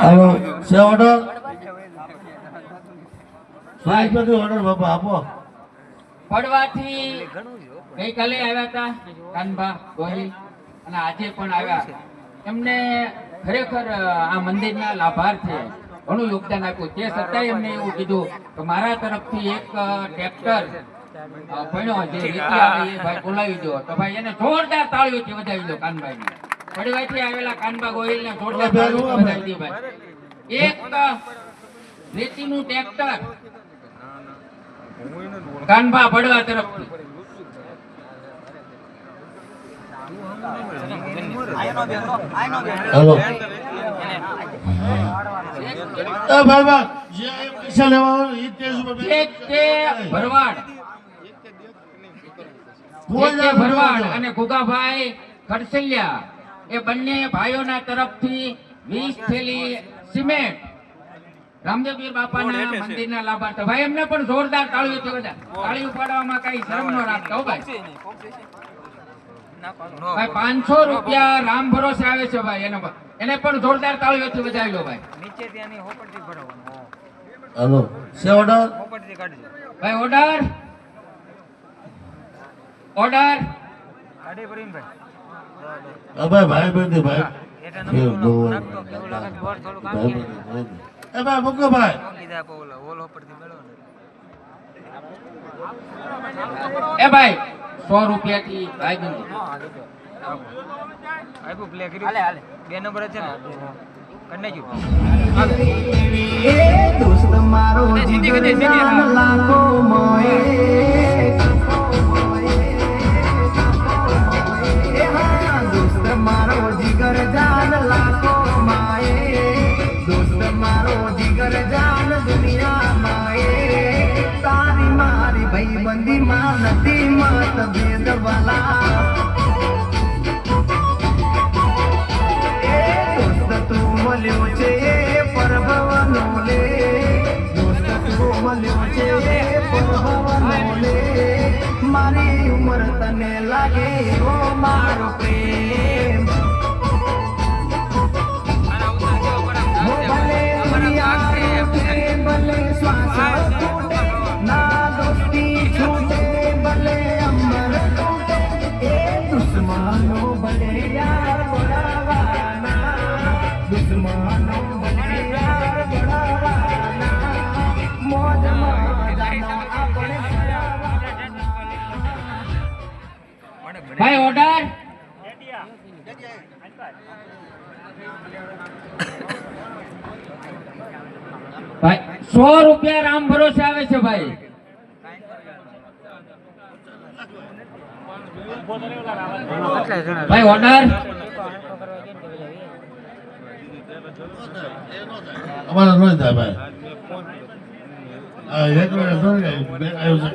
Hello છે order ભાઈ બધું ઓર્ડર બાપા, આપો. પડવાથી ગઈકાલે આવ્યા હતા કાનભા, ગોહિલ, અને આજે પણ આવ્યા. એમને ખરેખર આ મંદિરના લાભાર્થી ઘણું યોગદાન આપ્યું. તે છતાંય એમને એવું કીધું કે મારા તરફથી એક ટ્રેક્ટર ભણ્યો જે રીતિ આવે ભાઈ બોલાવી દો. તો ભાઈ એને જોરદાર તાળીઓથી વધાવી દો કાનભાઈને પડવાથી આવેલા કાનબા ગોહિલને જોરદાર તાળીઓથી વધાવી દો ભાઈ. એક રેતીનું ટ્રેક્ટર કાનભા પડવા તરફથી. હાલો. એ બાપા ભાઈ જે પૈસા લેવા એ તેજ ઉપર બે- જે તે ભરવાડ. કોઈ ના ભરવાડ ભરવાડ. અને ગુગાભાઈ ખડસૈયા એ બંને ભાઈઓના તરફથી 20 થેલી સિમેન્ટ. રામદેવપીર બાપાના મંદિરના લાભાર્થ. ભાઈ એમને પણ જોરદાર તાળીઓથી બધા. તાળી ઉપાડવામાં કઈ શરમ ન રાખતા હો ભાઈ. ભાઈ પાંચસો રૂપિયા રામ ભરોસે આવે છે ભાઈ એના પણ- એને પણ જોરદાર તાળીઓથી વધાવી લો ભાઈ. નીચે ત્યાંની હોપડથી ભરાવાનું હેલો. સે ઓર્ડર? હોપડથી કાઢજો. ભાઈ ઓર્ડર? ઓર્ડર? કાઢી ભરીન ભાઈ. હા ભાઈ ભાઈ. બંધી ભાઈ એટલે ફેર નમૂનો કેવું લાગે બોર થોડું કામ ભાઈ કે બંધી, ભાઈ બંધી. એ ભાઈ મૂકો ભાઈ. લીધા આપો ઓલ હોપડથી મેળવો ને. એ ભાઈ સો રૂપિયા થી ભાઈ બંધી આપ્યું પ્લે કર્યું બે નંબર છે ને કરી નાખ્યું દોસ્ત મારો લાખો મોએ એ હા, દોસ્ત મારો જીગર જાન લાખો માએ દોસ્ત મારો જીગર જાન દુનિયા માએ તારી મારી ભાઈબંધી માં નથી મત ભેદ વાલા મળ્યો છે પરભવનો લે છે પરભવનો મારી ઉંમર તને લાગે મારો પ્રેમ. ભાઈ ઓર્ડર ભાઈ સો રૂપિયા રામ ભરોસે આવે છે ભાઈ. ભાઈ ઓર્ડર અમારે નો થાય ભાઈ. હા, એક મિનિટ થોડી છે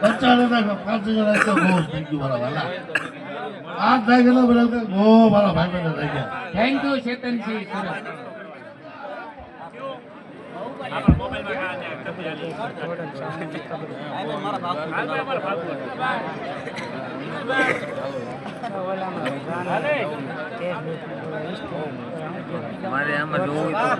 પચાસ હતા પાંચ હજાર થેન્ક યુ ચેતનસિંહ મારે આમાં જોવું હોય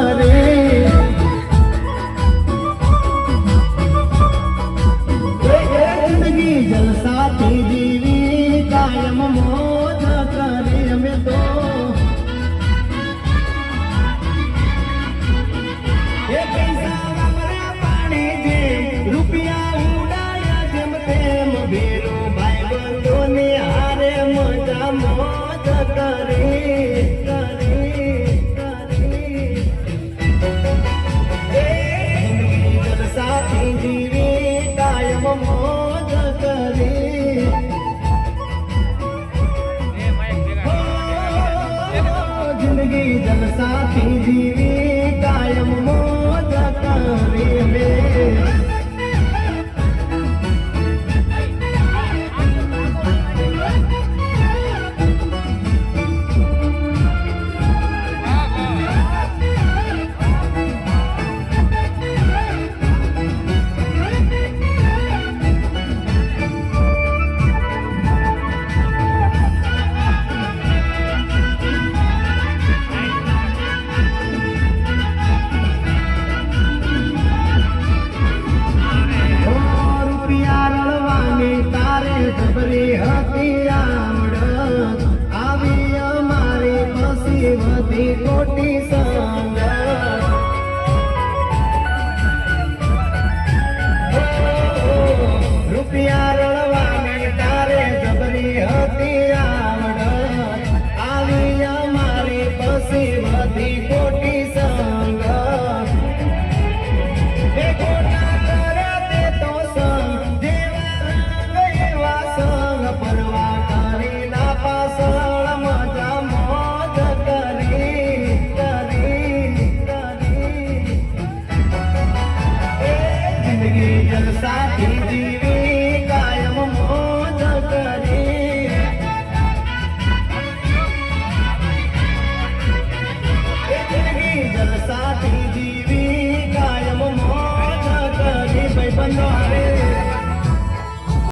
મોજ જિંદગી જલસાથી જીવી કાયમ મોજ કરી